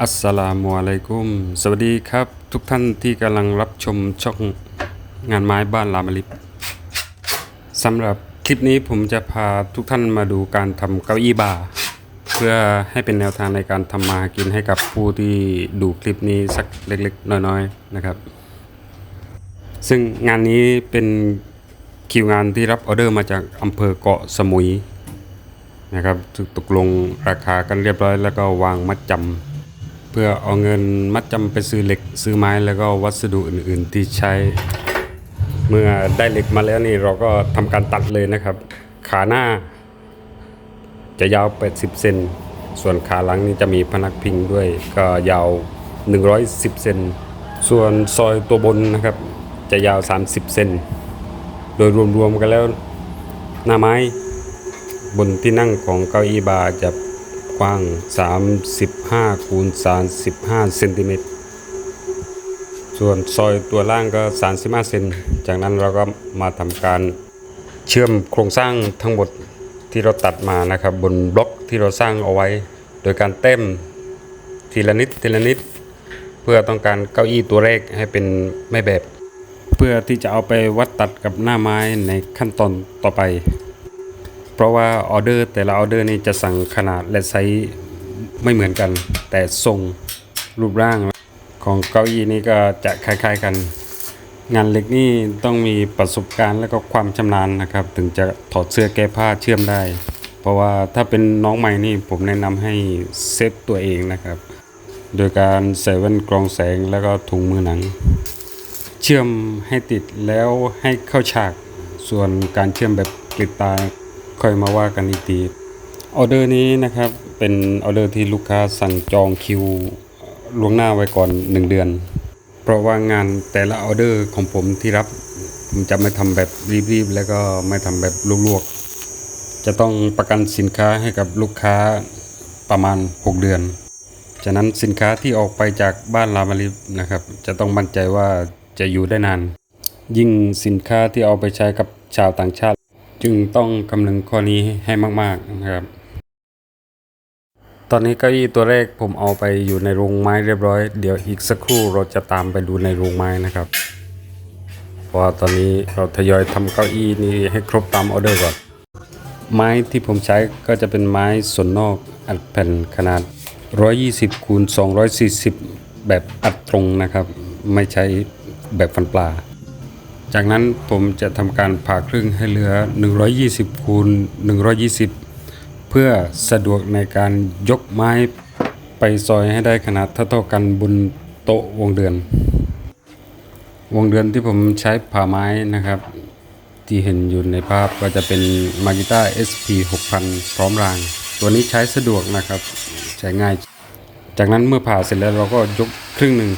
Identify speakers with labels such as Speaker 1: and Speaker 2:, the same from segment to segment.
Speaker 1: อัสสลามุอะลัยกุม สวัสดีครับ ทุกท่านที่กำลังรับชมช่องงานไม้บ้านลามลิบสำหรับคลิปนี้ผมจะพาทุกท่านมาดูการทำเก้าอี้บาร์เพื่อให้เป็นแนวทางในการทำมาหากินให้กับผู้ที่ดูคลิปนี้สักเล็กๆ น้อยๆนะครับ ซึ่งงานนี้เป็นคิวงานที่รับออเดอร์มาจากอำเภอเกาะสมุยนะครับตกลงราคากันเรียบร้อยแล้วก็วางมัดจำ เพื่อเอาเงินมัดจำไปซื้อเหล็กซื้อไม้แล้วก็วัสดุอื่น ๆ ที่ใช้ เมื่อได้เหล็กมาแล้วนี่เราก็ทำการตัดเลยนะครับ ขาหน้า จะยาว 80 เซนส่วนขาหลังนี่จะมีพนักพิงด้วยก็ยาว 110 เซนส่วนซอยตัวบนนะครับ จะยาว 30 เซนโดยรวมๆกันแล้วหน้าไม้บนที่นั่งของเก้าอี้บาร์จะ กว้าง 35คูณ35เซนติเมตร ส่วนซอยตัวล่างก็ 35เซน จากนั้นเราก็มาทำการเชื่อมโครงสร้างทั้งหมดที่เราตัดมานะครับบนบล็อกที่เราสร้างเอาไว้ โดยการเต็มทีละนิดทีละนิด เพื่อต้องการเก้าอี้ตัวแรกให้เป็นแม่แบบ เพื่อที่จะเอาไปวัดตัดกับหน้าไม้ในขั้นตอนต่อไป ราะว่าออเดอร์แต่ละออเดอร์นี่จะสั่งขนาดและไซส์ไม่เหมือนกัน แต่ทรงรูปร่างของเก้าอี้นี่ก็จะคล้ายๆกัน งานเล็กนี่ต้องมีประสบการณ์และก็ความชำนาญนะครับ ถึงจะถอดเสื้อแก้ผ้าเชื่อมได้ เพราะว่าถ้าเป็นน้องใหม่นี่ผมแนะนำให้เซฟตัวเองนะครับ โดยการใส่แว่นกรองแสงแล้วก็ถุงมือหนัง เชื่อมให้ติดแล้วให้เข้าฉากส่วนการเชื่อมแบบกลิดตา ค่อยมาว่ากันอีกทีออเดอร์นี้นะครับเป็นออเดอร์ที่ลูกค้าสั่งจองคิวล่วงหน้าไว้ก่อน 1 เดือน เพราะว่างานแต่ละออเดอร์ของผมที่รับ ผมจะไม่ทำแบบรีบๆ แล้วก็ไม่ทำแบบลวกๆ จะต้องประกันสินค้าให้กับลูกค้าประมาณ 6 เดือน ฉะนั้นสินค้าที่ออกไปจากบ้านลามาลิฟนะครับ จะต้องมั่นใจว่าจะอยู่ได้นาน ยิ่งสินค้าที่เอาไปใช้กับชาวต่างชาติ จึงต้องคำนึงข้อนี้ให้มาก ๆนะครับ ตอนนี้เก้าอี้ตัวแรกผมเอาไปอยู่ในโรงไม้เรียบร้อย เดี๋ยวอีกสักครู่เราจะตามไปดูในโรงไม้นะครับ เพราะตอนนี้เราทยอยทำเก้าอี้นี้ให้ครบตามออเดอร์ก่อน ไม้ที่ผมใช้ก็จะเป็นไม้ส่วนนอกอัดแผ่นขนาด 120คูณ240 แบบอัดตรงนะครับ ไม่ใช้แบบฟันปลา จากนั้นผมจะทำการผ่าครึ่งให้เหลือ 120คูณ120 เพื่อสะดวกในการยกไม้ไปซอยให้ได้ขนาดเท่าๆกันบนโต๊ะวงเดือน วงเดือนที่ผมใช้ผ่าไม้นะครับ ที่เห็นอยู่ในภาพก็จะเป็น Magita SP 6000 พร้อมราง ตัวนี้ใช้สะดวกนะครับ ใช้ง่าย จากนั้นเมื่อผ่าเสร็จแล้วเราก็ยกครึ่งหนึ่ง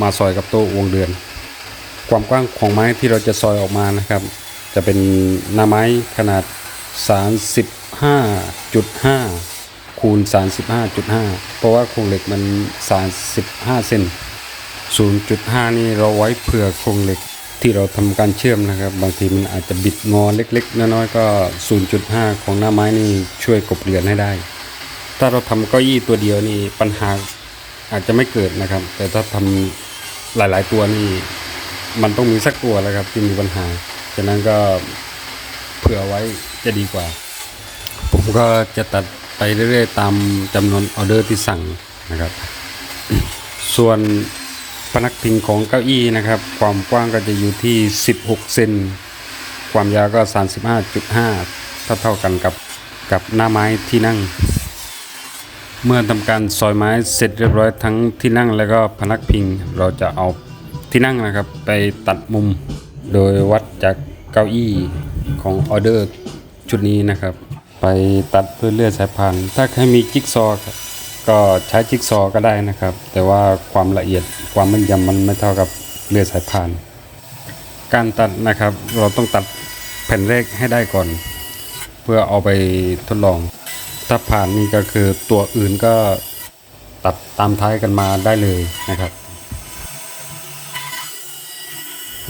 Speaker 1: มาซอยกับโต๊ะวงเดือน ความกว้างของไม้ที่เราจะซอยออกมานะครับ จะเป็นหน้าไม้ขนาด 35.5 คูณ 35.5 เพราะว่าโครงเหล็กมัน 35 เซน0.5 นี่เราไว้เผื่อโครงเหล็กที่เราทำการเชื่อมนะครับ บางทีมันอาจจะบิดงอเล็กๆ น้อยๆก็ 0.5 ของหน้าไม้นี่ช่วยกบเกลื่อนให้ได้ ถ้าเราทำเก้าอี้ตัวเดียวนี่ปัญหาอาจจะไม่เกิดนะครับ แต่ถ้าทำหลายๆตัวนี่ มันต้องมีสักตัวแล้วครับที่มีปัญหา ฉะนั้นก็เผื่อไว้จะดีกว่า ผมก็จะตัดไปเรื่อยๆ ตามจำนวนออเดอร์ที่สั่งนะครับ ส่วนพนักพิงของเก้าอี้นะครับ ความกว้างก็จะอยู่ที่ 16 เซน ความยาวก็ 35.5 เท่าเท่ากันกับกับหน้าไม้ที่นั่ง เมื่อทำการซอยไม้เสร็จเรียบร้อยทั้งที่นั่งแล้วก็พนักพิงเราจะเอา ที่นั่งนะครับ ไปตัดมุมโดยวัดจากเก้าอี้ของออเดอร์ชุดนี้นะครับ ไปตัดเพื่อเลื่อยสายพานถ้าใครมีจิ๊กซอก็ใช้จิ๊กซอก็ได้นะครับ แต่ว่าความละเอียดความแม่นยำมันไม่เท่ากับเลื่อยสายพานการตัดนะครับเราต้องตัดแผ่นแรกให้ได้ก่อน เพื่อเอาไปทดลอง ถ้าผ่านนี่ก็คือตัวอื่นก็ตัดตามท้ายกันมาได้เลยนะครับ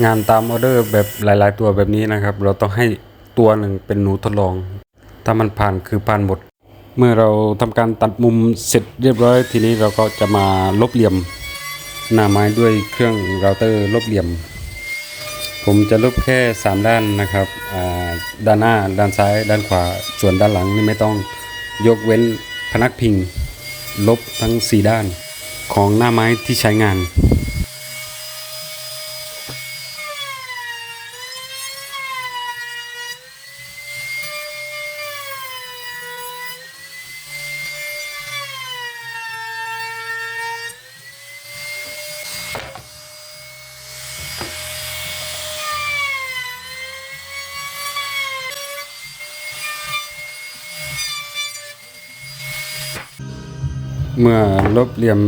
Speaker 1: งานตามออเดอร์แบบหลาย ๆ ตัวแบบนี้นะครับ เราต้องให้ตัวหนึ่งเป็นหนูทดลอง ถ้ามันผ่านคือผ่านหมด เมื่อเราทำการตัดมุมเสร็จเรียบร้อย ทีนี้เราก็จะมาลบเหลี่ยม หน้าไม้ด้วยเครื่องเราเตอร์ลบเหลี่ยม ผมจะลบแค่ 3 ด้านนะครับด้านหน้าด้านซ้ายด้านขวาส่วนด้านหลังนี่ไม่ต้องยกเว้นพนักพิง ลบทั้ง 4 ด้านของหน้าไม้ที่ใช้งาน เมื่อลบเหลี่ยม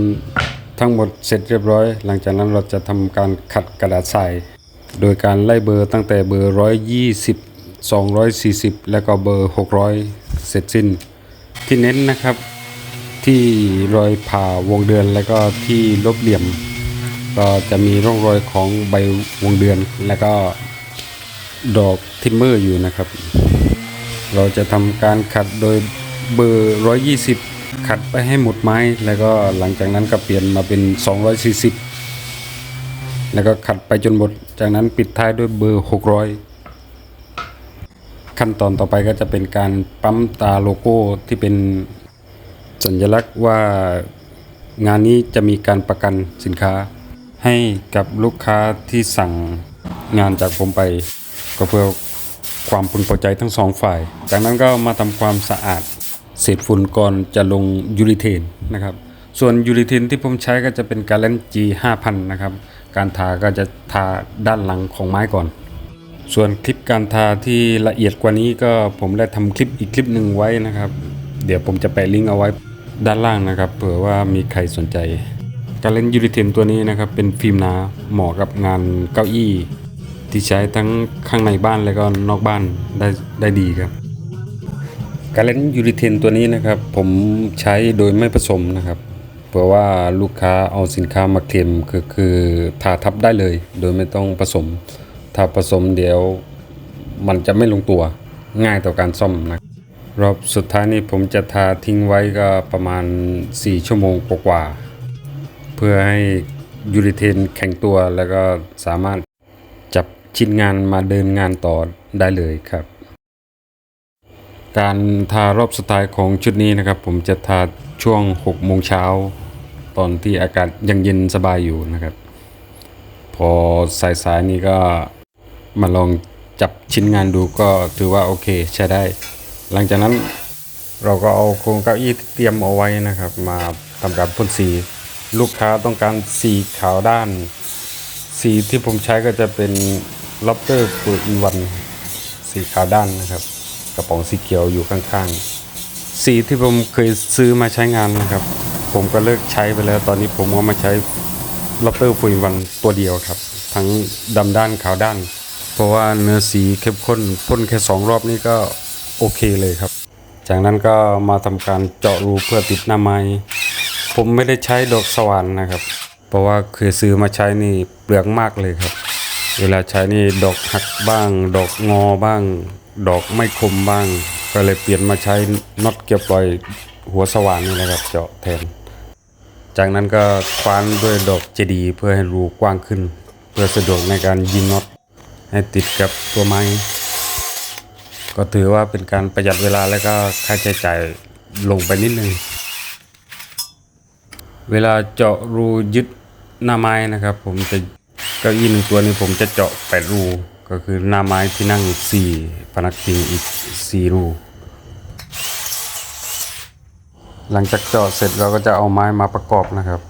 Speaker 1: ทั้งหมดเสร็จเรียบร้อย หลังจากนั้นเราจะทำการขัดกระดาษทราย โดยการไล่เบอร์ตั้งแต่เบอร์ 120 240 แล้วก็เบอร์ 600 เสร็จสิ้น ที่เน้นนะครับที่รอยผ่าวงเดือนแล้วก็ที่ลบเหลี่ยม ก็จะมีร่องรอยของใบวงเดือน แล้วก็ดอกทิมเมอร์อยู่นะครับ เราจะทำการขัดโดยเบอร์ 120 ขัดไปให้หมดไม้ แล้วก็หลังจากนั้นก็เปลี่ยนมาเป็น 240 แล้วก็ขัดไปจนหมด จากนั้นปิดท้ายด้วยเบอร์ 600 ขั้นตอนต่อไปก็จะเป็นการปั๊มตาโลโก้ที่เป็นสัญลักษณ์ว่างานนี้จะมีการประกันสินค้า ให้กับลูกค้าที่สั่งงานจากผมไป ก็เพื่อความพึงพอใจทั้งสองฝ่าย จากนั้นก็มาทำความสะอาด เศษฝุ่นก่อนจะลงยูริเทนนะครับ ส่วนยูริเทนที่ผมใช้ก็จะเป็นการเล่น G 5000นะครับ การทาก็จะทาด้านหลังของไม้ก่อน ส่วนคลิปการทาที่ละเอียดกว่านี้ก็ผมได้ทำคลิปอีกคลิปหนึ่งไว้นะครับ เดี๋ยวผมจะแปะลิงก์เอาไว้ด้านล่างนะครับ เผื่อว่ามีใครสนใจการเล่นยูริเทนตัวนี้นะครับเป็นฟิล์มหนาเหมาะกับงานเก้าอี้ ที่ใช้ทั้งข้างในบ้านแล้วก็นอกบ้านได้ได้ดีครับ การเล่นยูริเทนตัวนี้นะครับ ผมใช้โดยไม่ผสมนะครับเผื่อว่าลูกค้าเอาสินค้ามาเคลมคือคือทาทับได้เลย โดยไม่ต้องผสม ถ้าผสมเดี๋ยวมันจะไม่ลงตัวง่ายต่อการซ่อมนะรอบสุดท้ายนี้ผมจะทาทิ้งไว้ก็ประมาณ 4 ชั่วโมงกว่าๆเพื่อให้ยูริเทนแข็งตัวแล้วก็สามารถจับชิ้นงานมาเดินงานต่อได้เลยครับ การทารอบสุดท้ายของชุดนี้นะครับ ผมจะทาช่วง6โมงเช้า ตอนที่อากาศยังเย็นสบายอยู่นะครับ พอสายสายนี้ก็มาลองจับชิ้นงานดูก็ถือว่าโอเคใช้ได้ หลังจากนั้นเราก็เอาโครงเก้าอี้เตรียมเอาไว้นะครับ มาทำการพ่นสี ลูกค้าต้องการสีขาวด้าน สีที่ผมใช้ก็จะเป็น Lobster f u l in One สีขาวด้านนะครับ กระป๋องสีเขียวอยู่ข้างๆ สีที่ผมเคยซื้อมาใช้งานนะครับ ผมก็เลิกใช้ไปแล้ว ตอนนี้ผมก็มาใช้ล็อบเตอร์ฟูอินวันตัวเดียวครับ ทั้งดำด้านขาวด้าน เพราะว่าเนื้อสีเข้มข้นพ่นแค่สองรอบนี่ก็โอเคเลยครับ จากนั้นก็มาทำการเจาะรูเพื่อติดหน้าไม้ผมไม่ได้ใช้ดอกสว่านนะครับ เพราะว่าเคยซื้อมาใช้นี่เปลืองมากเลยครับ เวลาใช้นี่ดอกหักบ้าง ดอกงอบ้าง ดอกไม่คมบ้าง ก็เลยเปลี่ยนมาใช้น็อตเกียวปล่อยหัวสว่านนี่แหละครับเจาะแทน จากนั้นก็คว้านด้วยดอกเจดีเพื่อให้รูกว้างขึ้น เพื่อสะดวกในการยิงน็อตให้ติดกับตัวไม้ ก็ถือว่าเป็นการประหยัดเวลาและก็ค่าใช้จ่ายลงไปนิดนึง เวลาเจาะรูยึดหน้าไม้นะครับ ผมจะเก้าอี้หนึ่งตัวนี้ผมจะเจาะแปดรู ก็คือหน้าไม้ที่นั่งสี่พนักพิงอีกสี่รู หลังจากเจาะเสร็จเราก็จะเอาไม้มาประกอบนะครับ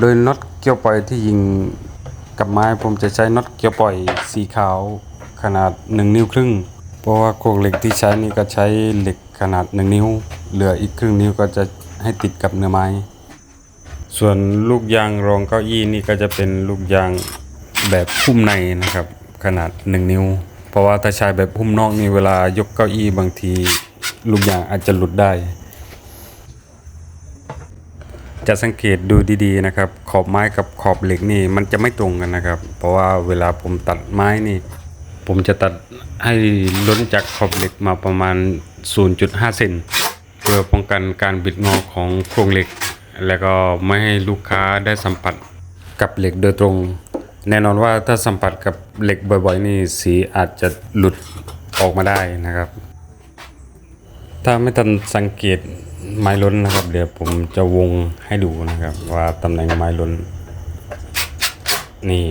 Speaker 1: โดยน็อตเกี่ยวปล่อยที่ยิงกับไม้ผมจะใช้น็อตเกี่ยวปล่อยสีขาวขนาด 1 นิ้วครึ่ง เพราะว่าโครงเหล็กที่ใช้นี่ก็ใช้เหล็กขนาด 1 นิ้ว เหลืออีกครึ่งนิ้วก็จะให้ติดกับเนื้อไม้ ส่วนลูกยางรองเก้าอี้นี่ก็จะเป็นลูกยางแบบหุ้มในนะครับ ขนาด 1 นิ้ว เพราะว่าถ้าใช้แบบหุ้มนอกนี่เวลายกเก้าอี้บางทีลูกยางอาจจะหลุดได้ จะสังเกตดูดีๆนะครับ ขอบไม้กับขอบเหล็กนี่มันจะไม่ตรงกันนะครับ เพราะว่าเวลาผมตัดไม้นี่ ผมจะตัดให้ล้นจากขอบเหล็กมาประมาณ 0.5 เซนเพื่อป้องกันการบิดงอของโครงเหล็ก แล้วก็ไม่ให้ลูกค้าได้สัมผัสกับเหล็กโดยตรง แน่นอนว่าถ้าสัมผัสกับเหล็กบ่อยๆ นี่สีอาจจะหลุดออกมาได้นะครับ ถ้าไม่ทันสังเกตไม้ล้นนะครับ เดี๋ยวผมจะวงให้ดูนะครับ ว่าตำแหน่งไม้ล้น นี่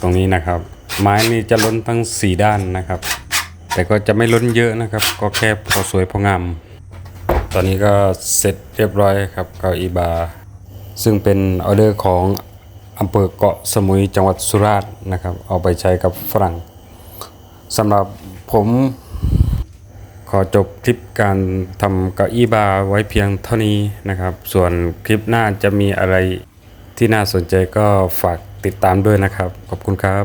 Speaker 1: ตรงนี้นะครับ ไม้นี่จะล้นทั้งสี่ด้านนะครับ แต่ก็จะไม่ล้นเยอะนะครับ ก็แค่พอสวยพองามตอนนี้ก็เสร็จเรียบร้อยครับเก้าอีบาซึ่งเป็นออเดอร์ของ อำเภอเกาะสมุยจังหวัดสุราษฎร์นะครับ เอาไปใช้กับฝรั่งสำหรับผมขอจบคลิปการทำเก้าอี้บาร์ไว้เพียงเท่านี้นะครับ ส่วนคลิปหน้าจะมีอะไรที่น่าสนใจก็ฝากติดตามด้วยนะครับ ขอบคุณครับ